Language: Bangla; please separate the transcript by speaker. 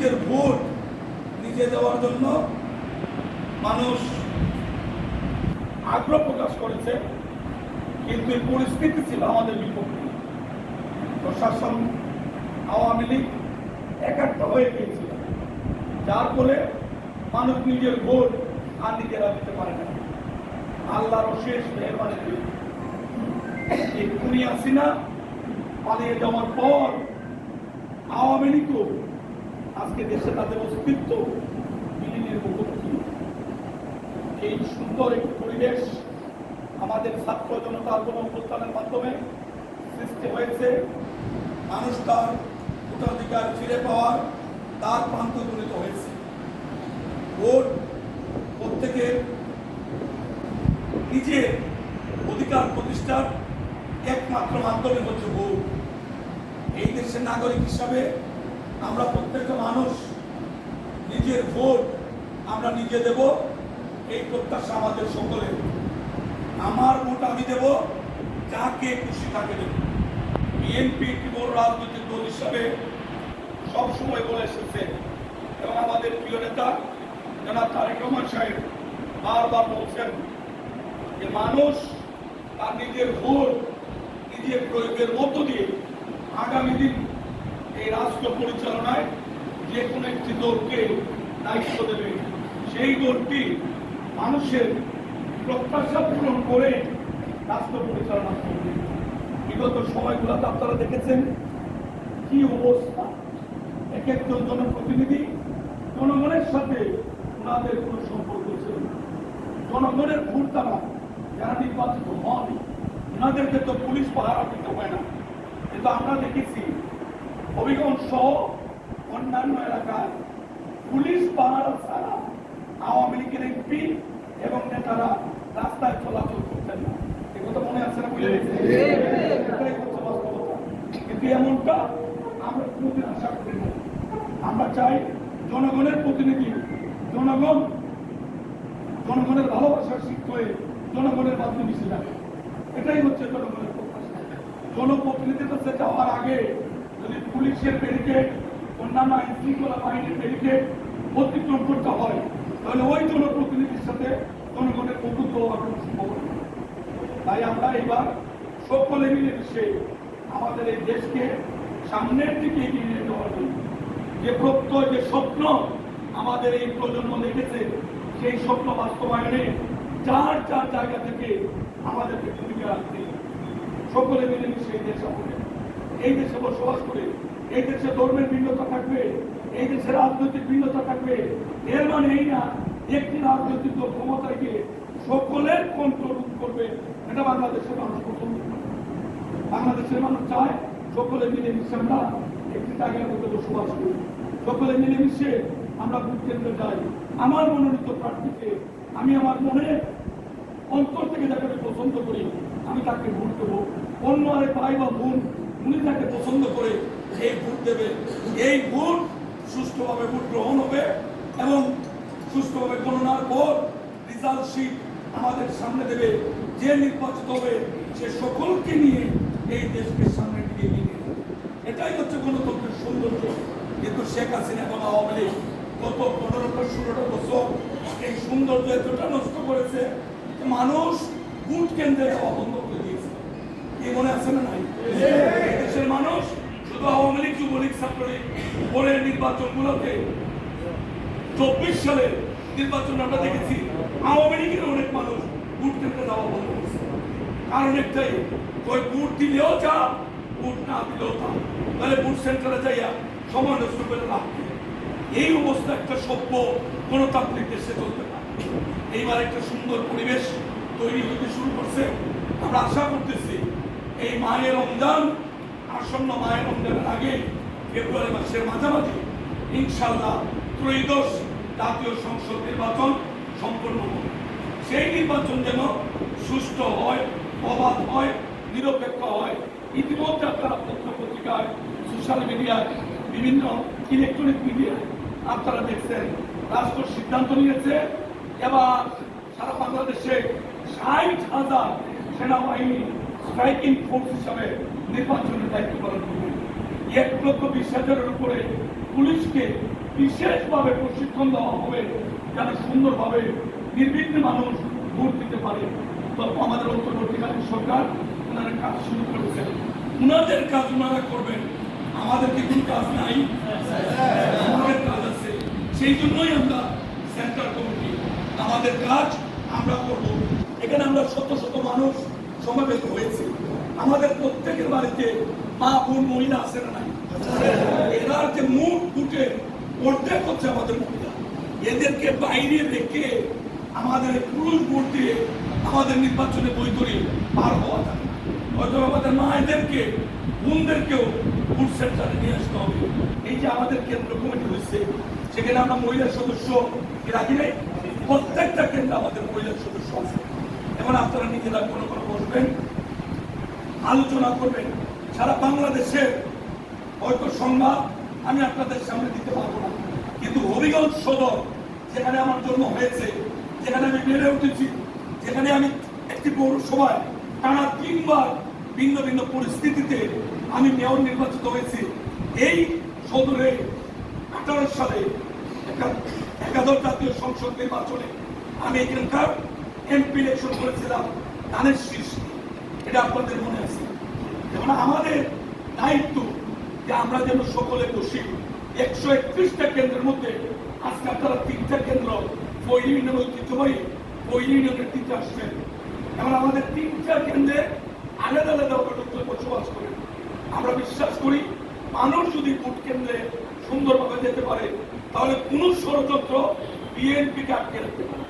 Speaker 1: নিজের ভোট নিজে দেওয়ার জন্য মানুষ আগ্রহ প্রকাশ করেছে, কিন্তু এই পরিস্থিতি ছিল আমাদের বিপক্ষে। প্রশাসন, আওয়ামী লীগ একাত্ম হয়ে গিয়েছিল। যার ফলে মানুষ নিজের ভোট আর নিজেরা দিতে পারে না। আল্লাহর শেষ মেহরবানি এই খুনি আসিনা পালিয়ে যাওয়ার পর আওয়ামী লীগও আজকে দেশে তাদের অস্তিত্ব বিলীনের মুখোমুখি এই সুন্দর একটি পরিবেশ আমাদের ছাত্র জনতার গণ অভ্যুত্থানের মাধ্যমে সৃষ্টি হয়েছে। মানুষ তার ভোটাধিকার ফিরে পাওয়ার তার প্রান্ত উপনীত হয়েছে। ভোট প্রত্যেকের নিজের অধিকার প্রতিষ্ঠার একমাত্র মাধ্যমে হচ্ছে ভোট। এই দেশের নাগরিক হিসাবে আমরা প্রত্যেকটা মানুষ, নিজের ভোট আমরা নিজে দেব, এই প্রত্যাশা আমাদের সকলের। আমার ভোট আমি দেব, যাকে খুশি তাকে দেব। বিএনপি একটি বড় রাজনৈতিক দল হিসাবে সবসময় বলে এসেছে, এবং আমাদের প্রিয় নেতা জনাব তারেক রহমান সাহেব বারবার বলছেন যে মানুষ তার নিজের ভোট, নিজের প্রয়োগের মধ্য দিয়ে আগামী দিন রাষ্ট্র পরিচালনায় যে কোনো একটি দলকে দায়িত্ব দেবে, সেই দলটি মানুষের প্রত্যাশা পূরণ করে রাষ্ট্র পরিচালনা করবে। বিগত সময়গুলোতে আপনারা দেখেছেন কি অবস্থা। এক একজন জনপ্রতিনিধি জনগণের সাথে ওনাদের কোনো সম্পর্ক ছিল না। জনগণের ভোট তারা যারা নির্বাচিত হন ওনাদেরকে তো পুলিশ পাহারা দিতে হয় না। কিন্তু আমরা দেখেছি হবিগঞ্জ অন্যান্য এলাকায় পুলিশ পাহারা ছাড়া আওয়ামী লীগের এমপি এবং নেতারা রাস্তায় চলাচল করতেন না এ মনে আছে না বুঝে কিন্তু এমনটা আমরা কোনোদিন আশা করি না আমরা চাই জনগণের প্রতিনিধি জনগণ জনগণের ভালোবাসার শিখ হয়ে জনগণের মাধ্যমে মিশে যাবে এটাই হচ্ছে জনগণের প্রত্যাশা জনপ্রতিনিধির কাছে যাওয়ার আগে যদি পুলিশের ব্যারিকেড অন্যান্য আইন শৃঙ্খলা বাহিনীর ব্যারিকেড অতিক্রম করতে হয়, তাহলে ওই জনপ্রতিনিধির সাথে জনগণের বন্ধুত্ব হওয়ার কোনো সম্ভাবনা তাই আমরা এবার সকলে মিলে মিশে আমাদের এই দেশকে সামনের দিকে এগিয়ে নিয়ে যাওয়ার জন্য যে প্রত্যয়, যে স্বপ্ন আমাদের এই প্রজন্ম দেখেছে, সেই স্বপ্ন বাস্তবায়নে যার যার জায়গা থেকে আমাদেরকে ভূমিকা রাখতে। সকলে মিলেমিশে এই দেশ আমাদের এই দেশে বসবাস করে, এই দেশে ধর্মের ভিন্নতা থাকবে, এই দেশে রাজনৈতিক ভিন্নতা থাকবে। এর মানে এই না, একটি রাজনৈতিক দল ক্ষমতায় গিয়ে সকলের কন্ট্রোল করবে, এটা বাংলাদেশের মানুষ পছন্দ। বাংলাদেশের মানুষ চায় সকলে মিলে মিলেমিশে আমরা একটি জায়গার মধ্যে বসবাস করি। সকলে মিলেমিশে আমরা ভোট কেন্দ্রে যাই। আমার মনোনীত প্রার্থীকে আমি আমার মনে অন্তর থেকে যাকে পছন্দ করি, আমি তাকে ভোট দেবো। অন্য আরেক ভাই বা বোন উনি তাকে পছন্দ করে এই ভোট দেবে। এই ভোট সুষ্ঠুভাবে ভোট গ্রহণ হবে এবং সুষ্ঠুভাবে গণনার পর রেজাল্ট শিট আমাদের সামনে দেবে। যে নির্বাচিত হবে, সে সকলকে নিয়ে এই দেশকে সামনে দিকে নিয়ে এটাই হচ্ছে গণতন্ত্রের সৌন্দর্য। কিন্তু শেখ হাসিনা এবং আওয়ামী লীগ গত পনেরোটা ষোলোটা বছর এই সৌন্দর্য এতটা নষ্ট করেছে মানুষ ভোট কেন্দ্রে যাওয়া বন্ধ করে দিয়েছে। কি মনে আছে না নাই? দেশের মানুষ শুধু আওয়ামী লীগ, যুবলীগ, ছাত্রলীগ পরে নির্বাচনগুলোতে চব্বিশ সালে নির্বাচন আমরা দেখেছি, আওয়ামী লীগের অনেক মানুষ ভোট কেন্দ্রে যাওয়া বন্ধ করেছে। কারণ একটাই ওই ভোট দিলেও যা ভোট না দিলেও তা তাহলে ভোট সেন্টারে যাইয়া সময় নষ্ট করে লাভ এই অবস্থা একটা সভ্য গণতান্ত্রিক দেশে চলতে পারে। এইবার একটা সুন্দর পরিবেশ তৈরি হতে শুরু করছে। আমরা আশা করতেছি এই মায়ের রমজান আসন্ন মায়ের রমজানের আগে ফেব্রুয়ারি মাসের মাঝামাঝি ইনশাল্লাহ ত্রয়োদশ জাতীয় সংসদ নির্বাচন সম্পন্ন হবে। সেই নির্বাচন যেন সুষ্ঠু হয়, অবাধ হয়, নিরপেক্ষ হয়। ইতিমধ্যে আপনারা পত্র পত্রিকায় সোশ্যাল মিডিয়ায়, বিভিন্ন ইলেকট্রনিক মিডিয়ায় আপনারা দেখছেন, রাষ্ট্র সিদ্ধান্ত নিয়েছে, এবার সারা বাংলাদেশে ষাট হাজার সেনাবাহিনী স্ট্রাইকিং ফোর্স হিসাবে নির্বাচনের দায়িত্ব পালন করবে। এক লক্ষ বিশ হাজারের উপরে পুলিশকে বিশেষভাবে প্রশিক্ষণ দেওয়া হবে যেন সুন্দরভাবে নির্বিঘ্ন মানুষ ভোট দিতে পারে। আমাদের অন্তর্বর্তীকালীন সরকার ওনারা কাজ শুরু করেছেন ওনাদের কাজ ওনারা করবেন। আমাদের কি কাজ নাই? আমাদের কাজ আছে। সেই জন্যই আমরা সেন্ট্রাল কমিটি, আমাদের কাজ আমরা করব। এখানে আমরা শত শত মানুষ সমাবেত হয়েছি। আমাদের প্রত্যেকের বাড়িতে মা, বোন, মহিলা আছে না নাই? এরা যে মুখ ফুটে অর্ধেক হচ্ছে আমাদের মহিলা। এদেরকে বাইরে রেখে আমাদের পুরুষ ভোট দিয়ে আমাদের নির্বাচনে বৈতরী পার হওয়া না। হয়তো আমাদের বোনদেরকেও সেন্টারে নিয়ে আসতে হবে। এই যে আমাদের কেন্দ্র কমিটি হয়েছে, সেখানে আমরা মহিলা সদস্য রাখি নাই? প্রত্যেকটা কেন্দ্রে আমাদের মহিলা সদস্য আছে। এখন আপনারা নিজেরা কোনো কোনো বসবেন, আলোচনা করবেন। সারা বাংলাদেশের হয়তো সংবাদ আমি আপনাদের সামনে দিতে পারব না। কিন্তু হবিগঞ্জ সদর, যেখানে আমার জন্ম হয়েছে, যেখানে আমি বেড়ে উঠেছি, যেখানে আমি একটি পৌরসভায় টানা তিনবার ভিন্ন ভিন্ন পরিস্থিতিতে আমি মেয়র নির্বাচিত হয়েছি। এই সদরে আঠারো সালে একাদশ জাতীয় সংসদ নির্বাচনে আমি এখানকার এমপি ইলেকশন করেছিলাম, ধানের শীর্ষ। এটা আপনাদের মনে আছে? যেমন আমাদের দায়িত্ব যে আমরা যেন সকলে বসি। একশো একত্রিশটা কেন্দ্রের মধ্যে আজকে আপনারা তিনটা কেন্দ্র ওই ইউনিয়ন ঐতিহ্যবাহী ইউনিয়নের আসছেন। এখন আমাদের তিনটা কেন্দ্রে আলাদা আলাদা বসবাস করেন আমরা বিশ্বাস করি, মানুষ যদি ভোট কেন্দ্রে সুন্দরভাবে যেতে পারে, তাহলে কোন ষড়যন্ত্র বিএনপিকে আটকে রাখতে পারে